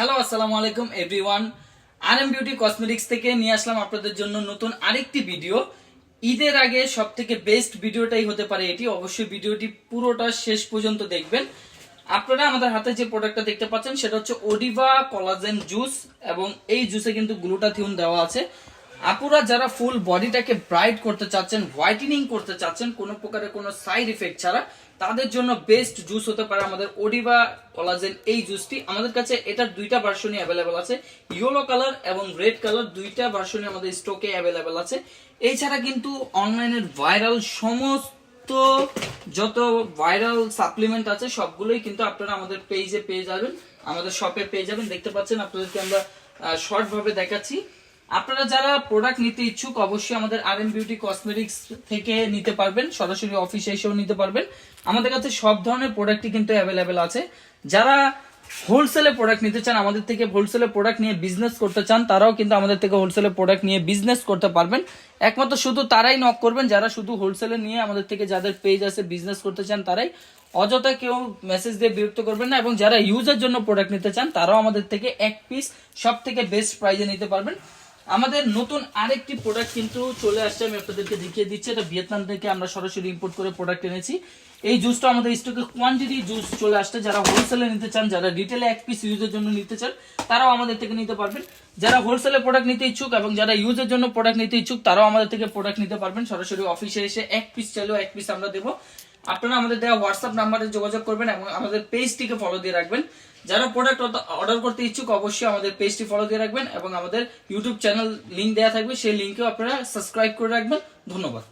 Hello আসসালামু আলাইকুম everyone R M beauty cosmetics থেকে নিয়ে আসলাম আপনাদের জন্য নতুন আরেকটি ভিডিও ঈদের আগে সব থেকে বেস্ট ভিডিওটাই হতে পারে এটি। অবশ্যই ভিডিওটি পুরোটা শেষ পর্যন্ত দেখবেন। আপনারা আমাদের হাতে যে প্রোডাক্টটা দেখতে পাচ্ছেন, সেটা হচ্ছে ওডিভা কলাজেন জুস এবং এই জুসে কিন্তু গ্লুটাথিউন দেওয়া আছে। আপুরা যারা ফুল বডিটাকে ব্রাইট করতে চাচ্ছেন, হোয়াইটেনিং করতে চাচ্ছেন, কোনো প্রকারের কোনো সাইড ইফেক্ট ছাড়া, তাদের জন্য বেস্ট জুস হতে পারে আমাদের ওডিভা কলাজেন। এই জুসটি আমাদের কাছে এটার দুইটা ভার্সনই অ্যাভেলেবেল আছে। ইয়েলো কালার এবং রেড কালার দুইটা ভার্সনই আমাদের স্টকে অ্যাভেলেবেল আছে। এছাড়া কিন্তু অনলাইনের ভাইরাল সমস্ত যত ভাইরাল সাপ্লিমেন্ট আছে, সবগুলোই কিন্তু আপনারা আমাদের পেজে পেয়ে যাবেন। আমাদের শপে পেয়ে যাবেন। দেখতে পাচ্ছেন আপনাদেরকে আমরা শর্ট ভাবে দেখাচ্ছি। আপনারা যারা প্রোডাক্ট নিতে ইচ্ছুক, অবশ্যই আমাদের আর এম বিউটি কসমেটিক্স থেকে নিতে পারবেন। সরাসরি অফিসে এসেও নিতে পারবেন। আমাদের কাছে সব ধরনের প্রোডাক্টই কিন্তু অ্যাভেলেবেল আছে। যারা হোলসেলে প্রোডাক্ট নিতে চান, আমাদের থেকে হোলসেলে প্রোডাক্ট নিয়ে বিজনেস করতে চান, তারাও কিন্তু আমাদের থেকে হোলসেলে প্রোডাক্ট নিয়ে বিজনেস করতে পারবেন। একমাত্র শুধু তারাই নক করবেন। যারা শুধু হোলসেলে নিয়ে আমাদের থেকে যাদের পেজ আছে বিজনেস করতে চান, তারাই অযথা কেউ মেসেজ দিয়ে বিরক্ত করবেন না। এবং যারা ইউজের জন্য প্রোডাক্ট নিতে চান, তারাও আমাদের থেকে এক পিস সব থেকে বেস্ট প্রাইজে নিতে পারবেন। আমাদের নতুন আরেকটি প্রোডাক্ট কিন্তু চলে আসছে, আমি আপনাদেরকে দেখিয়ে দিচ্ছি। এটা ভিয়েতনাম থেকে আমরা সরাসরি ইম্পোর্ট করে প্রোডাক্ট এনেছি। এই জুসটা আমাদের স্টকে কোয়ান্টিটি জুস চলে আসছে। যারা হোলসেলে নিতে চান, যারা রিটেলে এক পিস ইউজের জন্য নিতে চান, তারাও আমাদের থেকে নিতে পারবেন। যারা হোলসেলে প্রোডাক্ট নিতে ইচ্ছুক এবং যারা ইউজের জন্য প্রোডাক্ট নিতে ইচ্ছুক, তারাও আমাদের থেকে প্রোডাক্ট নিতে পারবেন। সরাসরি অফিসে এসে এক পিস চাইলেও এক পিস আমরা দেবো। আপনারা আমাদের দেওয়া হোয়াটসঅ্যাপ নাম্বারে যোগাযোগ করবেন এবং আমাদের পেজটিকে ফলো দিয়ে রাখবেন। যারা প্রোডাক্ট অর্ডার করতে ইচ্ছুক, অবশ্যই আমাদের পেজটি ফলো দিয়ে রাখবেন এবং আমাদের ইউটিউব চ্যানেল লিঙ্ক দেওয়া থাকবে, সেই লিঙ্কেও আপনারা সাবস্ক্রাইব করে রাখবেন। ধন্যবাদ।